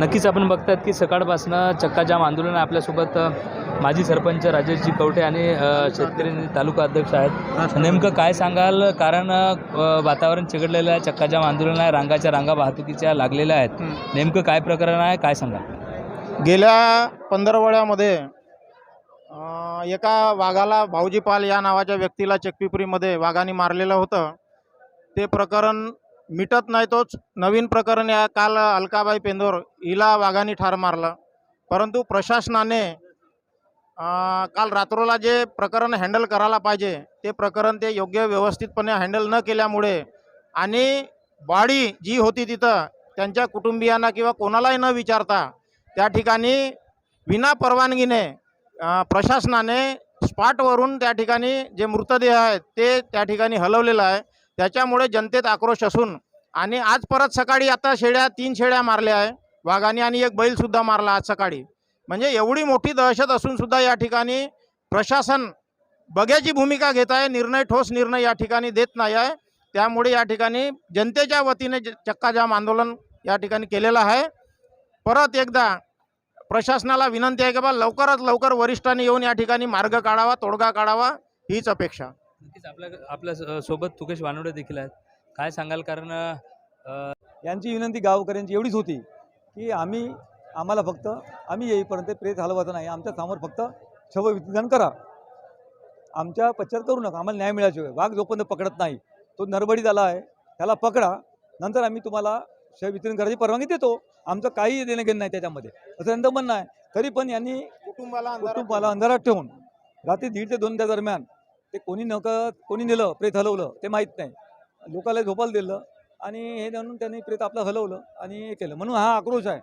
नक्कीच आपण बघतात की सकाळपासनं चक्काजाम आंदोलन आहे. आपल्यासोबत माजी सरपंच राजेशजी कवठे आणि शेतकरी तालुका अध्यक्ष आहेत. नेमकं काय सांगाल? कारण वातावरण चिघडलेलं आहे चक्काजाम आंदोलन आहे रांगाच्या रांगा वाहतुकीच्या लागलेल्या आहेत. नेमकं काय प्रकरण आहे? काय सांगाल? गेल्या पंधरवड्यामध्ये एका वाघाला भाऊजी पाल या नावाच्या व्यक्तीला चकपिपरीमध्ये वाघाने मारलेलं होतं. ते प्रकरण मिटत नाही तोच. नवीन प्रकरण या काल अलकाबाई पेंदोर हिला वाघाने ठार मारलं. परंतु प्रशासनाने काल रात्रोला जे प्रकरण हँडल करायला पाहिजे ते प्रकरण ते योग्य व्यवस्थितपणे हँडल न केल्यामुळे आणि बाडी जी होती तिथं त्यांच्या कुटुंबियांना किंवा कोणालाही न विचारता त्या ठिकाणी विना परवानगीने प्रशासनाने स्पॉटवरून त्या ठिकाणी जे मृतदेह आहेत ते त्या ठिकाणी हलवलेलं आहे. त्याच्यामुळे जनतेत आक्रोश असून आणि आज परत सकाळी आता शेळ्या तीन शेळ्या मारल्या आहे. वाघाने आणि एक बैलसुद्धा मारला आज सकाळी. म्हणजे एवढी मोठी दहशत असून सुद्धा या ठिकाणी प्रशासन बघ्याची भूमिका घेत आहे. निर्णय ठोस निर्णय या ठिकाणी देत नाही आहे. त्यामुळे या ठिकाणी जनतेच्या वतीने चक्काजाम आंदोलन या ठिकाणी केलेलं आहे. परत एकदा प्रशासनाला विनंती आहे की बा लवकरात लवकर वरिष्ठांनी येऊन या ठिकाणी मार्ग काढावा तोडगा काढावा हीच अपेक्षा. आपल्या आपल्यासोबत तुकेश वानवडे देखील आहेत. काय सांगाल? कारण यांची विनंती गावकऱ्यांची एवढीच होती की आम्ही आम्हाला फक्त आम्ही येईपर्यंत प्रेत हलवायचं नाही. आमच्यासमोर फक्त शवविसर्जन करा. आमच्या पश्चात करू नका. आम्हाला न्याय मिळाल्याशिवाय वाघ जोपर्यंत पकडत नाही तो नरबडी झाला आहे. त्याला पकडा. नंतर आम्ही तुम्हाला शववितरण करायची परवानगी देतो. आमचं काही देणं घेणं नाही त्याच्यामध्ये. असं त्यांचं म्हणणं आहे. तरी पण यांनी कुटुंबाला कुटुंबाला अंधारात ठेवून रात्री दीड ते दोनच्या दरम्यान ते कोणी नकळत कोणी नेलं प्रेत हलवलं ते माहीत नाही. लोकाला झोपायला दिलं आणि हे जाणून त्यांनी प्रेत आपलं हलवलं आणि हे केलं. म्हणून हा आक्रोश आहे.